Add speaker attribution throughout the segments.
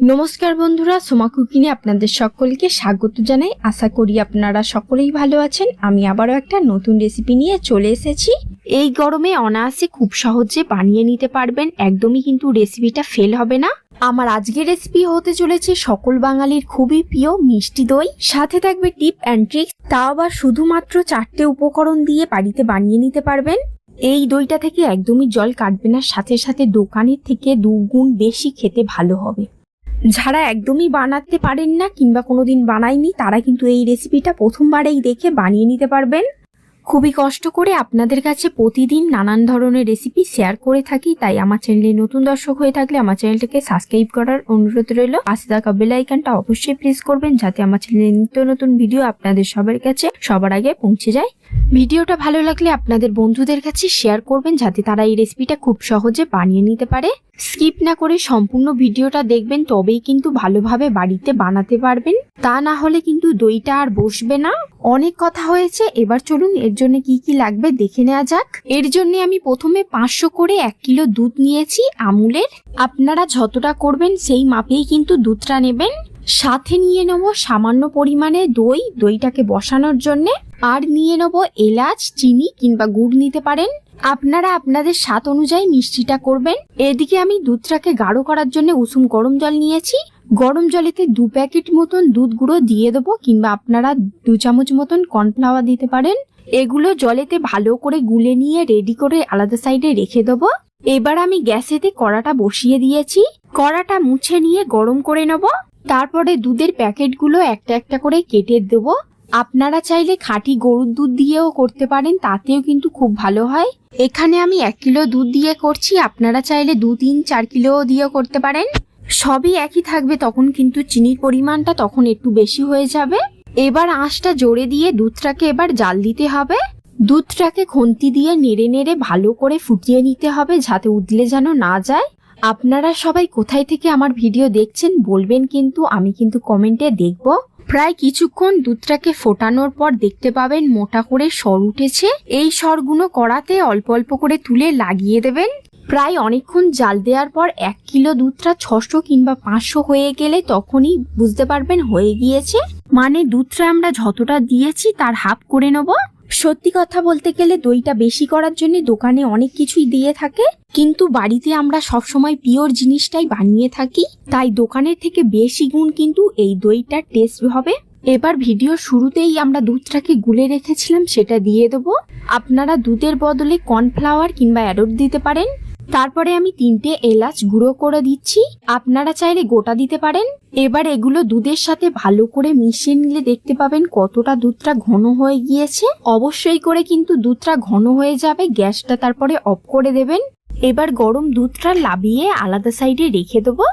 Speaker 1: নমস্কার বন্ধুরা, সোমা কুকিনে আপনাদের সকলকে স্বাগত জানাই। আশা করি আপনারা সকলেই ভালো আছেন। আমি আবারও একটা নতুন রেসিপি নিয়ে চলে এসেছি। এই গরমে অনায়াসে খুব সহজে বানিয়ে নিতে পারবেন। একদমই কিন্তু রেসিপিটা ফেল হবে না। আমার আজকের রেসিপি হতে চলেছে সকল বাঙালির খুবই প্রিয় মিষ্টি দই। সাথে থাকবে টিপ অ্যান্ড ট্রিক্স তাও আবার শুধুমাত্র চারটে উপকরণ দিয়ে বাড়িতে বানিয়ে নিতে পারবেন। এই দইটা থেকে একদমই জল কাটবে না। সাথে সাথে দোকানের থেকে দুগুণ বেশি খেতে ভালো হবে। যারা একদমই বানাতে পারেন না কিংবা কোনোদিন বানায়নি, তারা কিন্তু এই রেসিপিটা প্রথমবারেই দেখে বানিয়ে নিতে পারবেন। খুবই কষ্ট করে আপনাদের কাছে প্রতিদিন নানান ধরনের রেসিপি শেয়ার করে থাকি, তাই আমার চ্যানেলে নতুন দর্শক হয়ে থাকলে আমার চ্যানেলটাকে সাবস্ক্রাইব করার অনুরোধ রইল। পাশে থাকা বেল আইকনটা অবশ্যই প্রেস করবেন, যাতে আমার চ্যানেলে নিত্য নতুন ভিডিও আপনাদের সবার কাছে সবার আগে পৌঁছে যায়। ভিডিওটা ভালো লাগলে আপনাদের বন্ধুদের কাছে শেয়ার করবেন, যাতে তারা এই রেসিপিটা খুব সহজে বানিয়ে নিতে পারে। স্কিপ না করে সম্পূর্ণ ভিডিওটা দেখবেন, তবেই কিন্তু ভালোভাবে বাড়িতে বানাতে পারবেন। তা না হলে কিন্তু দইটা আর বসবে না। অনেক কথা হয়েছে, এবার চলুন এর জন্য কি কি লাগবে দেখে নেওয়া যাক। এর জন্য আমি প্রথমে পাঁচশো করে এক কিলো দুধ নিয়েছি আমুলের। আপনারা যতটা করবেন সেই মাপেই কিন্তু দুধটা নেবেন। সাথে নিয়ে নেব সামান্য পরিমাণে দই, দইটাকে বসানোর জন্য। আর নিয়ে নেব এলাচ, চিনি কিংবা গুড় নিতে পারেন। আপনারা আপনাদের স্বাদ অনুযায়ী মিষ্টিটা করবেন। এদিকে আমি দুধটাকে গাঢ় করার জন্য উষুম গরম জল নিয়েছি। গরম জলেতে দু প্যাকেট মতন দুধ গুঁড়ো দিয়ে দেবো কিংবা আপনারা দু চামচ মতন কর্নফ্লাওয়ার দিতে পারেন। এগুলো জলেতে ভালো করে গুলে নিয়ে রেডি করে আলাদা সাইডে রেখে দেবো। এবার আমি গ্যাসেতে কড়াটা বসিয়ে দিয়েছি। কড়াটা মুছে নিয়ে গরম করে নেব। তারপরে দুধের প্যাকেটগুলো একটা একটা করে কেটে দেবো। আপনারা চাইলে খাঁটি গরুর দুধ দিয়েও করতে পারেন, তাতেও কিন্তু খুব ভালো হয়। এখানে আমি এক কিলো দুধ দিয়ে করছি, আপনারা চাইলে দু, তিন, চার কিলো দিয়েও করতে পারেন। সবই একই থাকবে, তখন কিন্তু চিনির পরিমাণটা তখন একটু বেশি হয়ে যাবে। এবার আঁশটা জোরে দিয়ে দুধটাকে এবার জাল দিতে হবে। দুধটাকে খন্তি দিয়ে নেড়ে নেড়ে ভালো করে ফুটিয়ে নিতে হবে যাতে উদলে যেন না যায়। আপনারা সবাই কোথায় থেকে আমার ভিডিও দেখছেন বলবেন কিন্তু আমি কিন্তু কমেন্টে দেখব। প্রায় কিছুক্ষণ দুধটাকে ফোটানোর পর দেখতে পাবেন মোটা করে সর উঠেছে। এই সরগুলো কড়াতে অল্প অল্প করে তুলে লাগিয়ে দেবেন। প্রায় অনেকক্ষণ জাল দেওয়ার পর এক কিলো দুধটা ছশো কিংবা পাঁচশো হয়ে গেলে তখনই বুঝতে পারবেন হয়ে গিয়েছে। মানে দুধটা আমরা যতটা দিয়েছি তার হাফ করে নেব। সত্যি কথা বলতে গেলে দইটা বেশি করার জন্য দোকানে অনেক কিছুই দিয়ে থাকে। কিন্তু বাড়িতে আমরা সবসময় পিওর জিনিসটাই বানিয়ে থাকি। তাই দোকানের থেকে বেশি গুণ কিন্তু এই দইটার টেস্ট হবে। এবার ভিডিও শুরুতেই আমরা দুধটাকে গুলে রেখেছিলাম, সেটা দিয়ে দেবো। আপনারা দুধের বদলে কর্নফ্লাওয়ার কিংবা অ্যাডোট দিতে পারেন। তারপরে আমি তিনটে এলাচ গুঁড়ো করে দিচ্ছি। আপনারা চাইলে গোটা দিতে পারেন। এবার এগুলো দুধের সাথে ভালো করে মিশিয়ে নিলে দেখতে পাবেন কতটা দুধটা ঘন হয়ে গিয়েছে। অবশ্যই করে কিন্তু দুধটা ঘন হয়ে যাবে, গ্যাসটা তারপরে অফ করে দেবেন। এবার গরম দুধটা লাবিয়ে আলাদা সাইডে রেখে দেবো।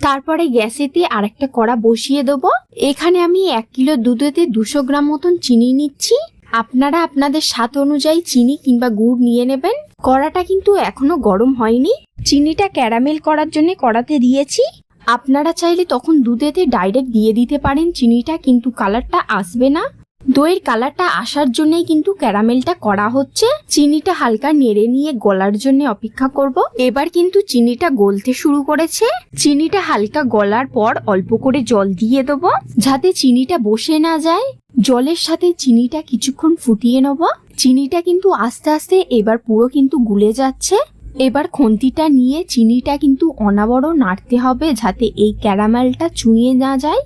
Speaker 1: তারপরে গ্যাসেতে আরেকটা কড়া বসিয়ে দেবো। এখানে আমি এক কিলো দুধেতে দুশো গ্রাম মতন চিনি নিচ্ছি। আপনারা আপনাদের স্বাদ অনুযায়ী চিনি কিংবা গুড় নিয়ে নেবেন। কড়াটা কিন্তু এখনও গরম হয়নি। চিনিটা ক্যারামেল করার জন্য কড়াতে দিয়েছি। আপনারা চাইলে তখন দুধেতে ডাইরেক্ট দিয়ে দিতে পারেন। চিনিটা কিন্তু কালারটা আসবে না। দইয়ের কালারটা আসার জন্যই কিন্তু ক্যারামেলটা করা হচ্ছে। চিনিটা হালকা নেড়ে নিয়ে গলার জন্য অপেক্ষা করব। এবার কিন্তু চিনিটা গলতে শুরু করেছে। চিনিটা হালকা গলার পর অল্প করে জল দিয়ে দেবো। যাতে চিনিটা বসে না যায়। জলের সাথে চিনিটা কিছুক্ষণ ফুটিয়ে নেব। চিনিটা কিন্তু আস্তে আস্তে এবার পুরো কিন্তু গুলে যাচ্ছে। এবার খন্তিটা নিয়ে চিনিটা কিন্তু অনাবড় নাড়তে হবে যাতে এই ক্যারামেলটা চুঁয়ে না যায়।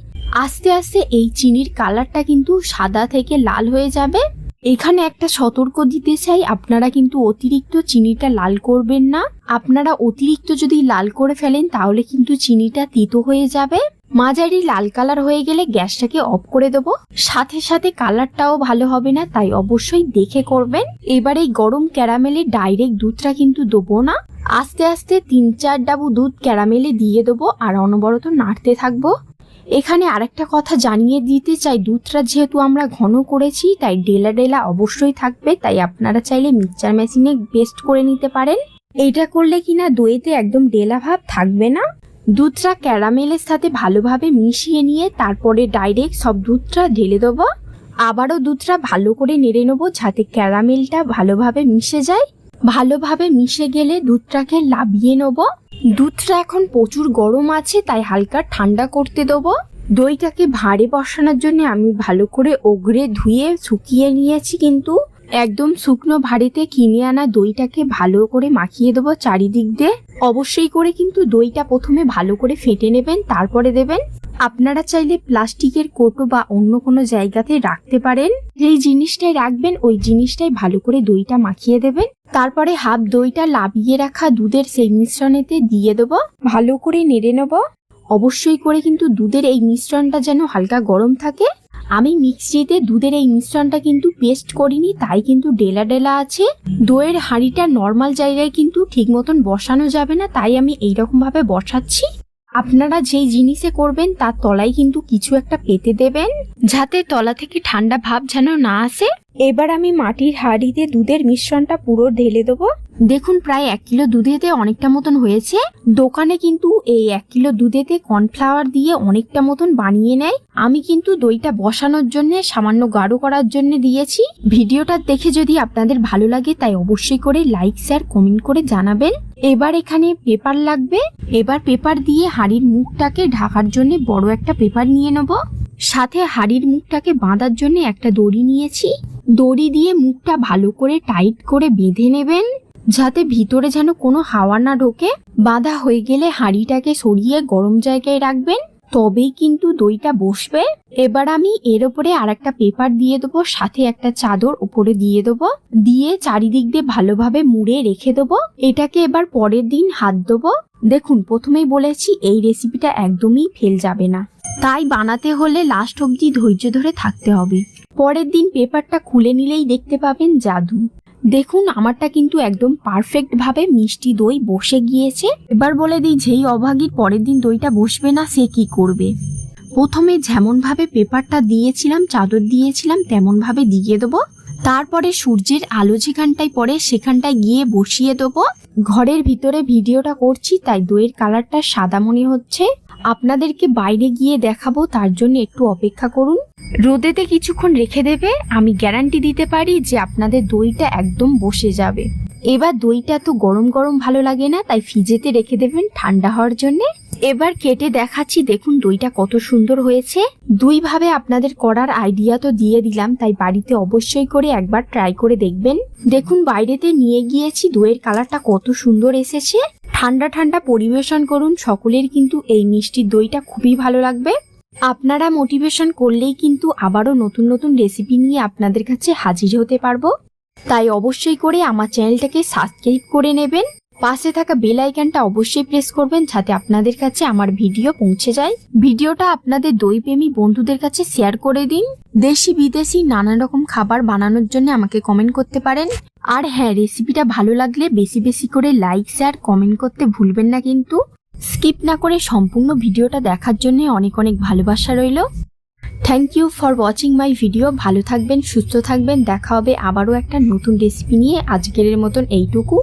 Speaker 1: আস্তে আস্তে এই চিনির কালারটা কিন্তু সাদা থেকে লাল হয়ে যাবে। এখানে একটা সতর্ক দিতে চাই, আপনারা কিন্তু অতিরিক্ত চিনিটা লাল করবেন না। আপনারা অতিরিক্ত যদি লাল করে ফেলেন, তাহলে কিন্তু চিনিটা তিতো হয়ে যাবে। মাঝারি লাল কালার হয়ে গেলে গ্যাসটাকে অফ করে দেবো। সাথে সাথে কালারটাও ভালো হবে না, তাই অবশ্যই দেখে করবেন। এবার এই গরম ক্যারামেলে ডাইরেক্ট দুধটা কিন্তু দেবো না। আস্তে আস্তে তিন চার ডাবু দুধ ক্যারামেলে দিয়ে দেবো আর অনবরত নাড়তে থাকব। এখানে আরেকটা কথা জানিয়ে দিতে চাই, দুধটা যেহেতু আমরা ঘন করেছি, তাই ডেলা ডেলা অবশ্যই থাকবে, তাই আপনারা চাইলে মিক্সচার মেশিনে বেস্ট করে নিতে পারেন। এইটা করলে কিনা দইতে একদম ডেলা ভাব থাকবে না। দুধটা ক্যারামেলের সাথে ভালোভাবে মিশিয়ে নিয়ে তারপরে ডাইরেক্ট সব দুধটা ঢেলে দেবো। আবারও দুধটা ভালো করে নেড়ে নেব যাতে ক্যারামেলটা ভালোভাবে মিশে যায়। ভালোভাবে মিশে গেলে দুধটাকে লাবিয়ে নেব। দুধটা এখন প্রচুর গরম আছে, তাই হালকা ঠান্ডা করতে দেবো। দইটাকে ভাঁড়ে বসানোর জন্য আমি ভালো করে ওগরে ধুয়ে শুকিয়ে নিয়েছি কিন্তু একদম শুকনো ভাঁড়েতে কিনে আনা দইটাকে ভালো করে মাখিয়ে দেবো চারিদিক দিয়ে। অবশ্যই করে কিন্তু দইটা প্রথমে ভালো করে ফেটে নেবেন, তারপরে দেবেন। আপনারা চাইলে প্লাস্টিকের কোটো বা অন্য কোনো জায়গাতে রাখতে পারেন। যেই জিনিসটাই রাখবেন, ওই জিনিসটাই ভালো করে দইটা মাখিয়ে দেবেন। তারপরে হাফ দইটা লাবিয়ে রাখা দুধের সেই মিশ্রণেতে দিয়ে দেবো। ভালো করে নেড়ে নেব। অবশ্যই করে কিন্তু দুধের এই মিশ্রণটা যেন হালকা গরম থাকে। আমি মিক্সিতে দুধের এই মিশ্রণটা কিন্তু পেস্ট করিনি, তাই কিন্তু ডেলা ডেলা আছে। দইয়ের হাঁড়িটা নর্মাল জায়গায় কিন্তু ঠিক মতন বসানো যাবে না, তাই আমি এইরকম ভাবে বসাচ্ছি। আপনারা যেই জিনিসে করবেন, তার তলায় কিন্তু কিছু একটা পেতে দেবেন, যাতে তলা থেকে ঠান্ডা ভাব যেন না আসে। এবার আমি মাটির হাঁড়িতে দুধের মিশ্রণটা পুরো ঢেলে দেবো। দেখুন, প্রায় এক কিলো দুধেতে অনেকটা মতন হয়েছে। দোকানে কিন্তু এই এক কিলো দুধেতে কর্নফ্লাওয়ার দিয়ে অনেকটা মতন বানিয়ে নেয়। আমি কিন্তু দইটা বসানোর জন্য, সামান্য গাঢ় করার জন্য দিয়েছি। ভিডিওটা দেখে যদি আপনাদের ভালো লাগে, তাই অবশ্যই করে লাইক, শেয়ার, কমেন্ট করে জানাবেন। এবার এখানে পেপার লাগবে। এবার পেপার দিয়ে হাঁড়ির মুখটাকে ঢাকার জন্য বড় একটা পেপার নিয়ে নেব। সাথে হাঁড়ির মুখটাকে বাঁধার জন্য একটা দড়ি নিয়েছি। দড়ি দিয়ে মুখটা ভালো করে টাইট করে বেঁধে নেবেন। যাতে ভিতরে যেন কোনো হাওয়া না ঢোকে, বাঁধা হয়ে গেলে হাঁড়িটাকে সরিয়ে গরম জায়গায় রাখবেন। তবেই কিন্তু দইটা বসবে। এবার আমি এর ওপরে আর একটা পেপার দিয়ে দেবো, সাথে একটা চাদর উপরে দিয়ে দেবো। দিয়ে চারিদিক দিয়ে ভালোভাবে মুড়ে রেখে দেবো। এটাকে এবার পরের দিন হাত দেবো। দেখুন, প্রথমেই বলেছি এই রেসিপিটা একদমই ফেল যাবে না। তাই বানাতে হলে লাস্ট অবধি ধৈর্য ধরে থাকতে হবে। পরের দিন পেপারটা খুলে নিলেই দেখতে পাবেন জাদু। দেখুন, আমারটা কিন্তু একদম পারফেক্ট ভাবে মিষ্টি দই বসে গিয়েছে। এবার বলে দিই, যেই অভাগীর পরের দিন দইটা বসবে না, সে কি করবে? প্রথমে যেমন ভাবে পেপারটা দিয়েছিলাম, চাদর দিয়েছিলাম, তেমন ভাবে দিয়ে দেবো। তারপরে সূর্যের আলো যেখানটায় পড়ে, সেখানটায় গিয়ে বসিয়ে দেবো। ঘরের ভিতরে ভিডিওটা করছি, তাই দইয়ের কালারটা সাদা মনে হচ্ছে। আপনাদেরকে বাইরে গিয়ে দেখাবো, তার জন্য একটু অপেক্ষা করুন। রোদেতে কিছুক্ষণ রেখে দেবে, আমি গ্যারান্টি দিতে পারি যে আপনাদের দইটা একদম বসে যাবে। এবার দইটা তো গরম গরম ভালো লাগে না, তাই ফ্রিজেতে রেখে দেবেন ঠান্ডা হওয়ার জন্য। এবার কেটে দেখাচ্ছি, দেখুন দইটা কত সুন্দর হয়েছে। দুই ভাবে আপনাদের করার আইডিয়া তো দিয়ে দিলাম, তাই বাড়িতে অবশ্যই করে একবার ট্রাই করে দেখবেন। দেখুন, বাইরেতে নিয়ে গিয়েছি, দইয়ের কালারটা কত সুন্দর এসেছে। ঠান্ডা ঠান্ডা পরিবেশন করুন। সকলের কিন্তু এই মিষ্টি দইটা খুবই ভালো লাগবে। আপনারা মোটিভেশন করলেই কিন্তু আবারও নতুন নতুন রেসিপি নিয়ে আপনাদের কাছে হাজির হতে পারব। তাই অবশ্যই করে আমার চ্যানেলটাকে সাবস্ক্রাইব করে নেবেন। পাশে থাকা বেল আইকনটা অবশ্যই প্রেস করবেন যাতে আপনাদের কাছে আমার ভিডিও পৌঁছে যায়। ভিডিওটা আপনাদের দই প্রেমী বন্ধুদের কাছে শেয়ার করে দিন। দেশি বিদেশি নানা রকম খাবার বানানোর জন্য আমাকে কমেন্ট করতে পারেন। আর হ্যাঁ রেসিপিটা ভালো লাগলে বেশি বেশি করে লাইক শেয়ার কমেন্ট করতে ভুলবেন না কিন্তু। স্কিপ না করে সম্পূর্ণ ভিডিওটা দেখার জন্য অনেক অনেক ভালোবাসা রইল। Thank you for watching my video ভালো থাকবেন, সুস্থ থাকবেন। দেখা হবে আবারও একটা নতুন রেসিপি নিয়ে। আজকের মতন এইটুকু।